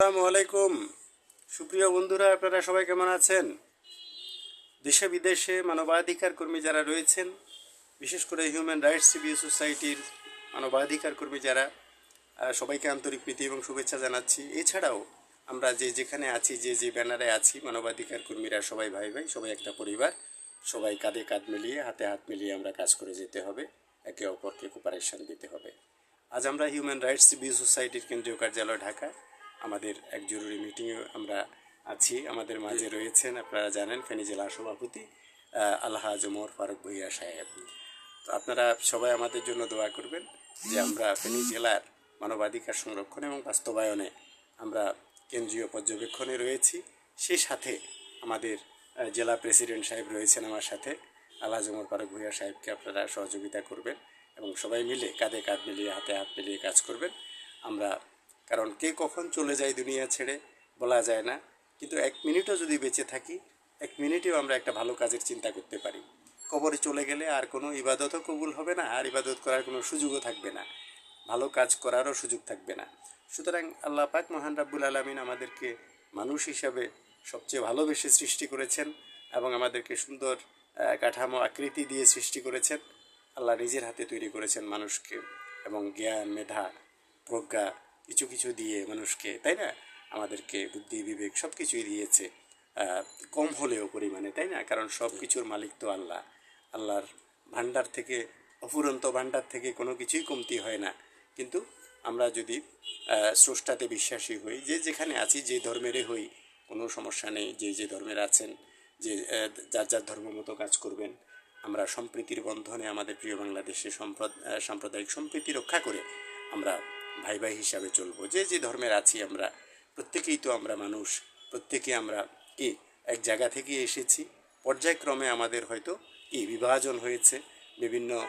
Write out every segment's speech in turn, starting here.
আসসালামু আলাইকুম। সুপ্রিয় বন্ধুরা, আপনারা সবাই কেমন আছেন? দেশে, বিদেশে মানবাধিকার কর্মী যারা রয়েছেন, বিশেষ করে হিউম্যান রাইটস সিভিল সোসাইটির মানবাধিকার কর্মী যারা সবাইকে আন্তরিক প্রীতি এবং শুভেচ্ছা জানাচ্ছি। এছাড়াও আমরা যে যেখানে আছি, যে যে ব্যানারে আছি, মানবাধিকার কর্মীরা সবাই ভাই ভাই, সবাই একটা পরিবার, সবাই কাঁধে কাঁধ মিলিয়ে, হাতে হাত মিলিয়ে আমরা কাজ করে যেতে হবে, একে অপরকে কোপারেশন দিতে হবে। আজ আমরা হিউম্যান রাইটস সিভিল সোসাইটির কেন্দ্রীয় কার্যালয় ঢাকা আমাদের এক জরুরি মিটিংয়ে আমরা আছি আমাদের মাঝে রয়েছেন আপনারা জানেন ফেনী জেলা সভাপতি আলহাজ ওমর ফারুক ভুইয়া সাহেব। তো আপনারা সবাই আমাদের জন্য দোয়া করবেন যে আমরা ফেনী জেলার মানবাধিকার সংরক্ষণ এবং বাস্তবায়নে আমরা কেন্দ্রীয় পর্যবেক্ষণে রয়েছি। সেই সাথে আমাদের জেলা প্রেসিডেন্ট সাহেব রয়েছেন আমার সাথে। আলহাজ ওমর ফারুক ভুইয়া সাহেবকে আপনারা সহযোগিতা করবেন এবং সবাই মিলে কাঁধে কাঁধ মিলিয়ে হাতে হাত মিলিয়ে কাজ করবেন। আমরা কারণ কে কখন চলে যায় দুনিয়া ছেড়ে, বলা যায় না। কিন্তু এক মিনিটও যদি বেঁচে থাকি, এক মিনিটেও আমরা একটা ভালো কাজের চিন্তা করতে পারি। কবরে চলে গেলে আর কোনো ইবাদতও কবুল হবে না, আর ইবাদত করার কোনো সুযোগও থাকবে না। ভালো কাজ করারও সুযোগ থাকবে না। সুতরাং আল্লাহ পাক মহান রাব্বুল আলমিন আমাদেরকে মানুষ হিসাবে সবচেয়ে ভালোবেসে সৃষ্টি করেছেন এবং আমাদেরকে সুন্দর কাঠামো আকৃতি দিয়ে সৃষ্টি করেছেন। আল্লাহ নিজের হাতে তৈরি করেছেন মানুষকে এবং জ্ঞান, মেধা, প্রজ্ঞা কিছু কিছু দিয়ে মানুষকে, তাই না? আমাদেরকে বুদ্ধি, বিবেক সব কিছুই দিয়েছে কম হলেও পরিমাণে, তাই না? কারণ সব কিছুর মালিক তো আল্লাহ। আল্লাহর ভান্ডার থেকে, অফুরন্ত ভান্ডার থেকে কোনো কিছুই কমতি হয় না। কিন্তু আমরা যদি স্রষ্টাতে বিশ্বাসী হই, যে যেখানে আছি, যে ধর্মেরই হই, কোনো সমস্যা নেই, যে যে ধর্মের আছেন, যে যার যার ধর্ম মতো কাজ করবেন, আমরা সম্প্রীতির বন্ধনে আমাদের প্রিয় বাংলাদেশে সাম্প্রদায়িক সম্প্রীতি রক্ষা করে আমরা ভাই ভাই হিসাবে চলবো। যে যে ধর্মের আছি আমরা, প্রত্যেকেই তো আমরা মানুষ, প্রত্যেকে আমরা কি এক জায়গা থেকে এসেছি? পর্যায়ক্রমে আমাদের হয়তো কি বিভাজন হয়েছে, বিভিন্ন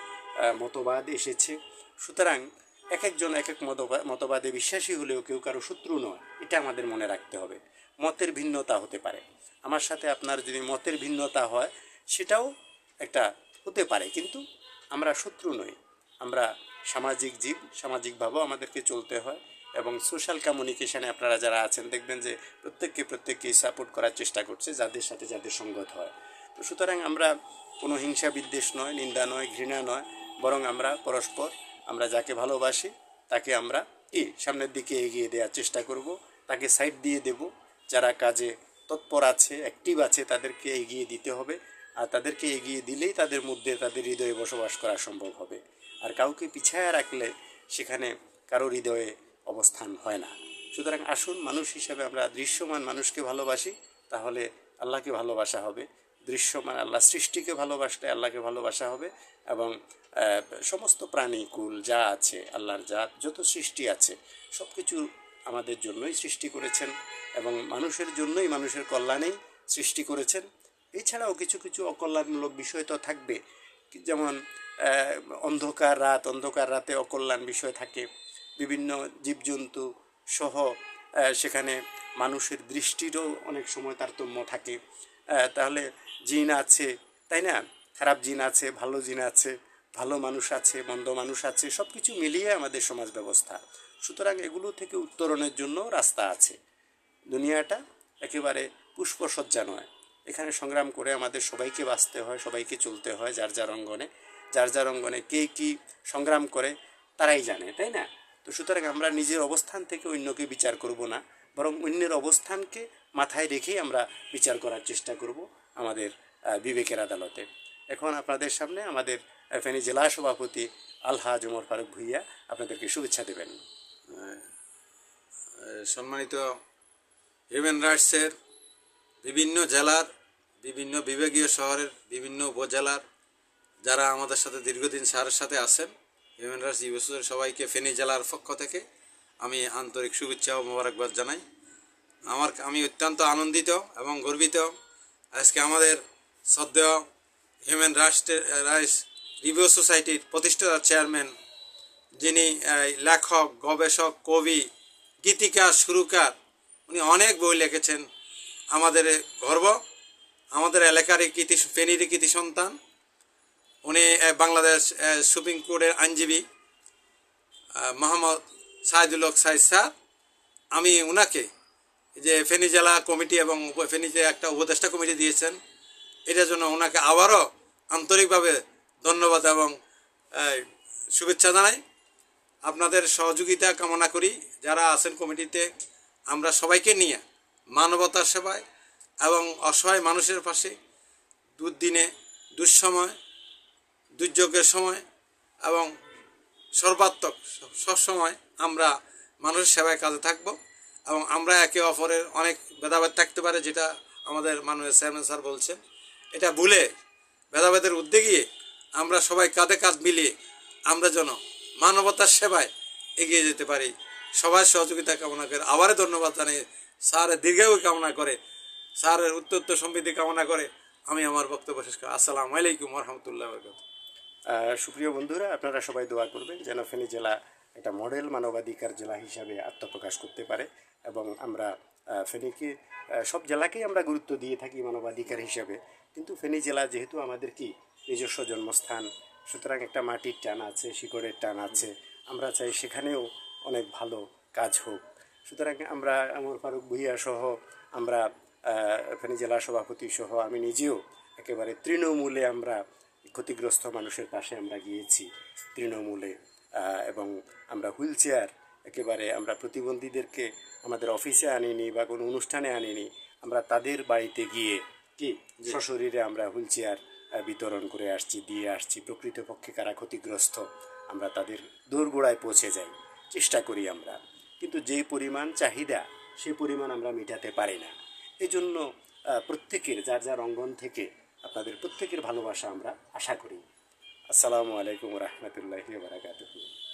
মতবাদ এসেছে। সুতরাং এক একজন এক এক মতবা- মতবাদে বিশ্বাসী হলেও কেউ কারও শত্রু নয়, এটা আমাদের মনে রাখতে হবে। মতের ভিন্নতা হতে পারে। আমার সাথে আপনার যদি মতের ভিন্নতা হয়, সেটাও একটা হতে পারে, কিন্তু আমরা শত্রু নই। আমরা সামাজিক জীব, সামাজিকভাবেও আমাদেরকে চলতে হয় এবং সোশ্যাল কমিউনিকেশানে আপনারা যারা আছেন দেখবেন যে প্রত্যেককে প্রত্যেককেই সাপোর্ট করার চেষ্টা করছে, যাদের সাথে যাদের সঙ্গত হয়। তো সুতরাং আমরা কোনো হিংসা, বিদ্বেষ নয়, নিন্দা নয়, ঘৃণা নয়, বরং আমরা পরস্পর, আমরা যাকে ভালোবাসি, তাকে আমরা কি সামনের দিকে এগিয়ে দেওয়ার চেষ্টা করব, তাকে সাইড দিয়ে দেব। যারা কাজে তৎপর আছে অ্যাক্টিভ আছে, তাদেরকে এগিয়ে দিতে হবে। আর তাদেরকে এগিয়ে দিলেই তাদের মধ্যে তাদের হৃদয়ে বসবাস করা সম্ভব হবে। আর কাউকে পিছায়া রাখলে সেখানে কারও হৃদয়ে অবস্থান হয় না। সুতরাং আসুন, মানুষ হিসাবে আমরা দৃশ্যমান মানুষকে ভালোবাসি, তাহলে আল্লাহকে ভালোবাসা হবে। দৃশ্যমান আল্লাহ সৃষ্টিকে ভালোবাসলে আল্লাহকে ভালোবাসা হবে এবং সমস্ত প্রাণী, কুল যা আছে, আল্লাহর জাত, যত সৃষ্টি আছে সব কিছু আমাদের জন্যই সৃষ্টি করেছেন এবং মানুষের জন্যই মানুষের কল্যাণেই সৃষ্টি করেছেন। এছাড়াও কিছু কিছু অকল্যাণমূলক বিষয় তো থাকবে। যেমন অন্ধকার রাত, অন্ধকার রাতে অকল্যাণ বিষয় থাকে। বিভিন্ন জীবজন্তু সহ সেখানে মানুষের দৃষ্টিরও অনেক সময় তারতম্য থাকে। তাহলে জিন আছে, তাই না? খারাপ জিন আছে, ভালো জিন আছে, ভালো মানুষ আছে, মন্দ মানুষ আছে সব কিছু মিলিয়ে আমাদের সমাজ ব্যবস্থা। সুতরাং এগুলো থেকে উত্তরণের জন্য রাস্তা আছে। দুনিয়াটা একেবারে পুষ্পসজ্জা নয়। এখানে সংগ্রাম করে আমাদের সবাইকে বাঁচতে হয়, সবাইকে চলতে হয় যার যার অঙ্গনে। যার যার অঙ্গনে কে কী সংগ্রাম করে, তারাই জানে, তাই না? তো সুতরাং আমরা নিজের অবস্থান থেকে অন্যকে বিচার করব না, বরং অন্যের অবস্থানকে মাথায় রেখেই আমরা বিচার করার চেষ্টা করব আমাদের বিবেকের আদালতে। এখন আপনাদের সামনে আমাদের ফেনী জেলা সভাপতি আলহাজ উমর ফারুক ভুইয়া আপনাদেরকে শুভেচ্ছা দেবেন। সম্মানিত হিউম্যান রাইটসের বিভিন্ন জেলার, বিভিন্ন বিভাগীয় শহরের বিভিন্ন উপজেলার যারা আমাদের সাথে দীর্ঘদিন স্যারের সাথে আছেন হিউম্যান রাইটস ইউএসএর সবাইকে ফেনী জেলার পক্ষ থেকে আমি আন্তরিক শুভেচ্ছা ও মোবারকবাদ জানাই। আমার, আমি অত্যন্ত আনন্দিত এবং গর্বিত আজকে আমাদের সদ্য হিউম্যান রাইটসের রাইটস রিভিউ সোসাইটির প্রতিষ্ঠাতা চেয়ারম্যান যিনি লেখক, গবেষক, কবি, গীতিকার, সুরকার, উনি অনেক বই লিখেছেন। আমাদের গর্ব, আমাদের এলাকারই কৃতি, ফেনীর কৃতি সন্তান উনি বাংলাদেশ সুপ্রিম কোর্টের আইনজীবী মোহাম্মদ সাইদুল হক সাইদ স্যার। আমি উনাকে যে ফেনী জেলা কমিটি এবং উপ- ফেনী যে একটা উপদেষ্টা কমিটি দিয়েছেন, এটার জন্য ওনাকে আবারও আন্তরিকভাবে ধন্যবাদ এবং শুভেচ্ছা জানাই। আপনাদের সহযোগিতা কামনা করি, যারা আছেন কমিটিতে, আমরা সবাইকে নিয়ে মানবতার সেবায় এবং অসহায় মানুষের পাশে দুর্দিনে, দুঃসময় দুর্যোগের সময় এবং সর্বাত্মক সব- সবসময় আমরা মানুষের সেবায় কাজে থাকব এবং আমরা একে অপরের অনেক ভেদাভেদ থাকতে পারে যেটা আমাদের মাননীয় চেয়ারম্যান স্যার বলছেন। এটা ভুলে ভেদাভেদের উদ্যোগে আমরা সবাই কাঁধে কাঁধ মিলিয়ে আমরা যেন মানবতার সেবায় এগিয়ে যেতে পারি। সবার সহযোগিতা কামনা করে আবারও ধন্যবাদ জানিয়ে স্যারের দীর্ঘায়ু কামনা করে, স্যারের উত্তর সমৃদ্ধি কামনা করে আমি আমার বক্তব্য শেষ করি। আসসালামু আলাইকুম রহমতুল্লাহ সুপ্রিয় বন্ধুরা, আপনারা সবাই দোয়া করবেন যেন ফেনী জেলা একটা মডেল মানবাধিকার জেলা হিসাবে আত্মপ্রকাশ করতে পারে এবং আমরা ফেনীকে সব জেলাকেই আমরা গুরুত্ব দিয়ে থাকি মানবাধিকার হিসাবে। কিন্তু ফেনী জেলা যেহেতু আমাদের কি? নিজস্ব জন্মস্থান, সুতরাং একটা মাটির টান আছে, শিকড়ের টান আছে। আমরা চাই সেখানেও অনেক ভালো কাজ হোক। সুতরাং আমরা আমার ফারুক ভুইয়া সহ আমরা ফেনী জেলা সভাপতি সহ আমি নিজেও একেবারে তৃণমূলে আমরা ক্ষতিগ্রস্ত মানুষের পাশে আমরা গিয়েছি তৃণমূলে এবং আমরা হুইল চেয়ার একেবারে আমরা প্রতিবন্ধীদেরকে আমাদের অফিসে আনিনি বা কোনো অনুষ্ঠানে আনিনি আমরা তাদের বাড়িতে গিয়ে কি সশরীরে আমরা হুইল চেয়ার বিতরণ করে আসছি দিয়ে আসছি। প্রকৃতপক্ষে কারা ক্ষতিগ্রস্ত আমরা তাদের দোরগোড়ায় পৌঁছে যাই চেষ্টা করি আমরা। কিন্তু যে পরিমাণ চাহিদা সেই পরিমাণ আমরা মেটাতে পারি না। এই জন্য প্রত্যেকের যার যার অঙ্গন থেকে আপনাদের প্রত্যেকের ভালোবাসা আমরা আশা করি। আসসালামু আলাইকুম রহমতুল্লাহি বারাকাতুহু।